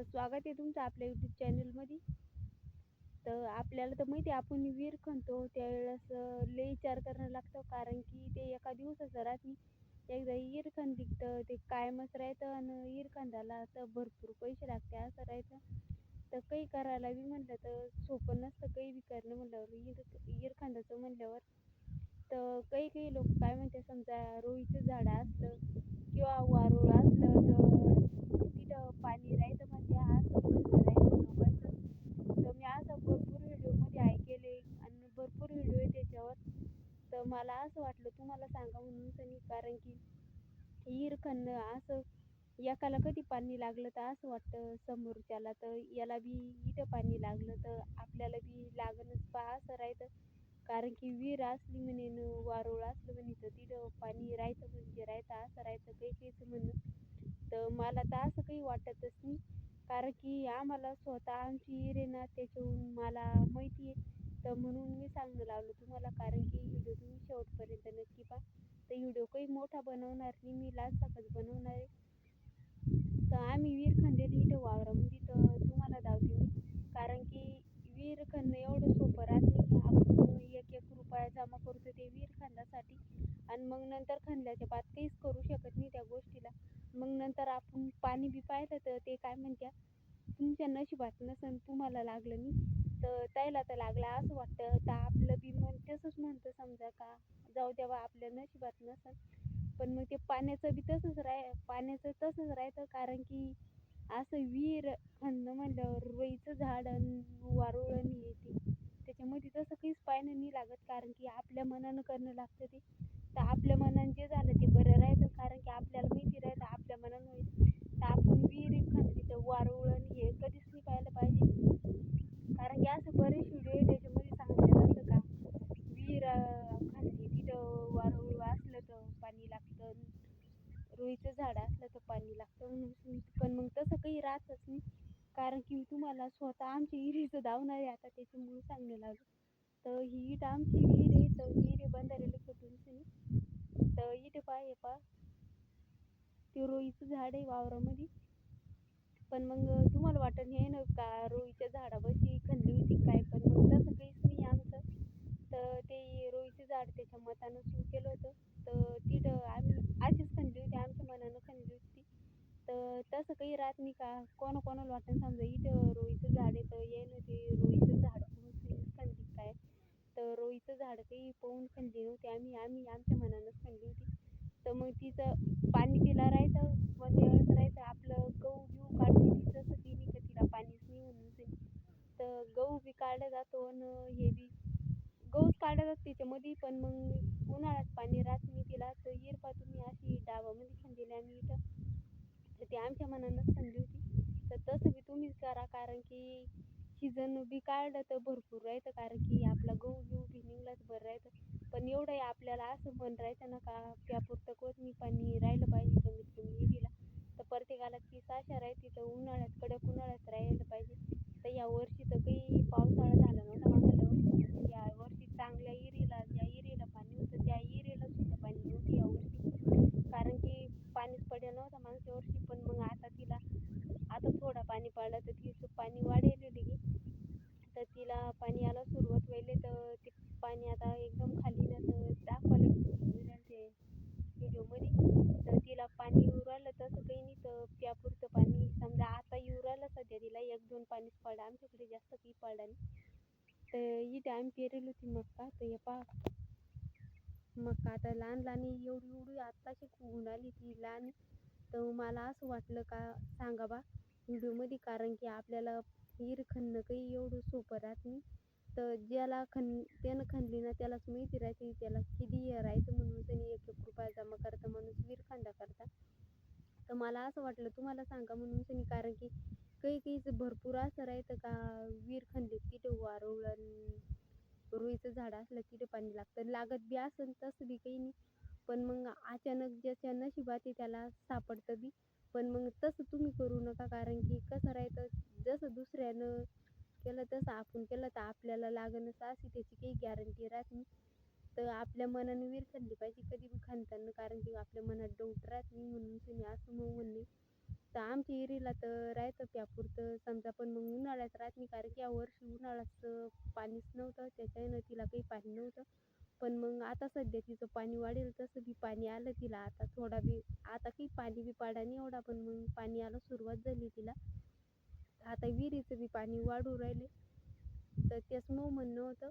स्वागत आहे तुमचं आपल्या यूट्यूब चॅनलमध्ये तर आपल्याला तर माहिती आहे आपण विहीर खणतो त्यावेळेस लय विचार करणं लागतो. कारण की ते एका दिवसाचं राहत नाही एकदा विहीर खणली तर ते कायमच राहतं आणि विहीर खंदायला तर भरपूर पैसे लागते असं राहतं. तर काही करायला बी म्हणलं तर सोपं नसतं काही बी करणं म्हणल्यावर विहीर विहीर खंदायचं म्हणल्यावर. तर काही काही लोक काय म्हणते समजा रोईचं झाड असलं किंवा वारूळ असलं तर तिथं पाणी राहायचं म्हणते असं म्हणणं राहायचं लोकांचं तर मी असं भरपूर व्हिडिओमध्ये ऐकेले आणि भरपूर व्हिडिओ आहे त्याच्यावर तर मला असं वाटलं तुम्हाला सांगा म्हणून सनी कारण की विहीर खणणं असं एकाला कधी पाणी लागलं तर असं वाटतं समोरच्याला. तर याला बी इथं पाणी लागलं तर आपल्याला बी लागणच पा असं राहतं. कारण की विहीर असली म्हणे न वारूळ असलं म्हणे तर तिथं पाणी राहायचं म्हणजे राहायचं असं राहायचं काही काहीचं म्हणणं. तर मला तर असं काही वाटतच नाही. कारण की आम्हाला स्वतः आमची विहीर आहे ना त्याच्याहून मला माहिती आहे. तर म्हणून मी सांगणं लावलं तुम्हाला कारण की व्हिडिओ तुम्ही शेवटपर्यंत नक्की पहा. तर व्हिडिओ काही मोठा बनवणार नाही मी लास्टचाच बनवणार आहे. तर आम्ही विहीर खणलेली इथं वावरामध्ये तर तुम्हाला दावते मी. कारण की विहीर खणणं एवढं सोपं राहत नाही आपण एक एक रुपया जमा करतो ते विहीर खणण्यासाठी आणि मग नंतर खणल्याच्या बाद काहीच करू शकत नाही त्या गोष्टीला. मग नंतर आपण पाणी बी पाहिलं तर ते काय म्हणत्या तुमच्या नशिबात नसन तुम्हाला लागलं नाही. तर त्याला तर लागला असं वाटतं. तर आपलं बी मन तसंच म्हणतं समजा का जाऊ द्यावा आपल्या नशिबात नसन पण मग ते पाण्याचं बी तसंच राह पाण्याचं तसंच राहतं. कारण की असं विहीर खणणं म्हणल्यावर रुईचं झाड आणि वारुळ येते त्याच्यामध्ये तसं काहीच पाहायला नाही लागत. कारण की आपल्या मनानं करणं लागतं ते. तर आपल्या मनानं जे झालं ते बरं राहतं. कारण की आपल्याला माहिती राहतं आपल्या मनानं होईल तर आपण विहीर खणली तर वारुळ आणि हे कधीच नाही पाहायला पाहिजे कारण की असं बरेच व्हिडिओ आहे त्याच्यामध्ये सांगितलं जातं का विहीर अं, खणली तिथं वारुळ असलं तर पाणी लागतं रुईचं झाड असलं तर पाणी लागतं म्हणून पण मग तसं काही राहतच नाही. कारण की तुम्हाला स्वतः आमची विहिरीचं धावणार आहे आता त्याच्यामुळे सांगणं लागलं. तर ही इथं आमची विहीर आहे तर विहीर बंधारेला कुठून सनी तर इथे पहा हे पहा ते रोईचं झाड आहे वावरामध्ये. पण मग तुम्हाला वाटत हे ना का रोईच्या झाडापाशी खंडली होती काय? पण मग तसं काहीच नाही आमचं. तर ते रोईचं झाड त्याच्या मतानं सुरू केलं होतं. तर तिथं आम्ही अशीच खणली होती आमच्या मनानं खणली होती तर तसं काही राहत नाही का? कोणा कोणाला वाटतं समजा इथं रोईचं झाड आहे तर ते रोईचं झाड खंडित खणली काय? तर रोईचं झाड काही पाहून खणली नव्हती आम्ही. आम्ही आमच्या मनानंच खणली होती. तर मग तिचं पाणी तिला राहायचं ते वेळेस राहायचं. आपलं गहू बिहू काढते तसं ती नाही का तिला पाणीच नाही म्हणून सनी. तर गहू बी काढला जातो आणि हे बी गहूच काढला जातो त्याच्यामध्ये. पण मग उन्हाळ्यात पाणी राहत नाही तिला. तर इरपा तुम्ही अशी डावा खणलेली आम्ही इथं तर ती आमच्या मनानंच खणली होती. तर तसं बी तुम्हीच करा कारण की सीजन बी काढलं तर भरपूर राहतं कारण की आपला गहू बिहू बी निघलाच बरं राहतं. पण एवढंही आपल्याला असं मन राहायचं ना का त्यापुरतं कोणी पाणी राहिलं पाहिजे कमीत कमी विहिरीला तर प्रत्येकाला तीच आशा राहते तर उन्हाळ्यात कडक उन्हाळ्यात राहील पाहिजे तर या वर्षी तर काही पावसाळा झाला नव्हता मागल्या वर्षी या वर्षी चांगल्या विहिरीला ज्या विहिरीला पाणी होतं त्या विहिरीला सुद्धा पाणी नव्हतं या वर्षी कारण की पाणीच पडेल नव्हतं मागच्या वर्षी पण मग आता तिला आता थोडा पाणी पडलं तर तिचं पाणी वाढेल लगे तर तिला पाणी यायला सुरुवात व्हायली तर ते पाणी आता एकदम खाली ना तर दाखवायला ते म्हणजे व्हिडिओमध्ये. तर तिला पाणी येऊ राहिलं तसं काही नाही. तर प्यापुरतं पाणी समजा आता येऊ राहिलं सध्या तिला एक दोन पाणीच पडलं. आमच्याकडे जास्त काही पडलं नाही. तर इथे आम्ही पेरेल होती मक्का तर हे पहा. मक्का आता लहान लहान एवढी एवढी आत्ताशी होऊन आली ती लहान. तर मला असं वाटलं का सांगा बा. व्हिडिओमध्ये कारण की आपल्याला विहीर खणणं काही एवढं सोपं राहत नाही. तर ज्याला खण त्यानं खणली ना त्यालाच माहिती राहते त्याला किती हे राहायचं म्हणून त्यांनी एक एक रुपया जमा करता माणूस वीर खंदा करता. तर मला असं वाटलं तुम्हाला सांगा म्हणून त्यांनी कारण की काही काहीच भरपूर असं राहतं का विहीर खणली तिथे वारुळ आणि रुईचं झाड असलं तिथे पाणी लागतं. लागत बी असेल तसं बी काही नाही. पण मग अचानक ज्याच्या नशिबात आहे त्याला सापडतं बी. पण मग तसं तुम्ही करू नका कारण की कसं राहतं जसं दुसऱ्यानं केलं तसं आपण केलं तर आपल्याला लागणच अशी त्याची काही गॅरंटी राहत नाही. तर आपल्या मनाने विहीर खणली पाहिजे कधी बी खणताना कारण की आपल्या मनात डाऊट राहत नाही म्हणून तुम्ही असं मग म्हणणे तर आमच्या विहिरीला तर राहतं प्यापुरतं समजा पण मग उन्हाळ्यात राहत नाही कारण की यावर्षी उन्हाळ्याचं पाणीच नव्हतं त्याच्यानं तिला काही पाणी नव्हतं. पण मग आता सध्या तिचं पाणी वाढेल तसं बी पाणी आलं तिला. आता थोडा बी आता काही पाणी बी पाडा नाही एवढा पण मग पाणी यायला सुरुवात झाली तिला. आता विहिरीचं बी पाणी वाढू राहिले तर तेच मग म्हणणं होतं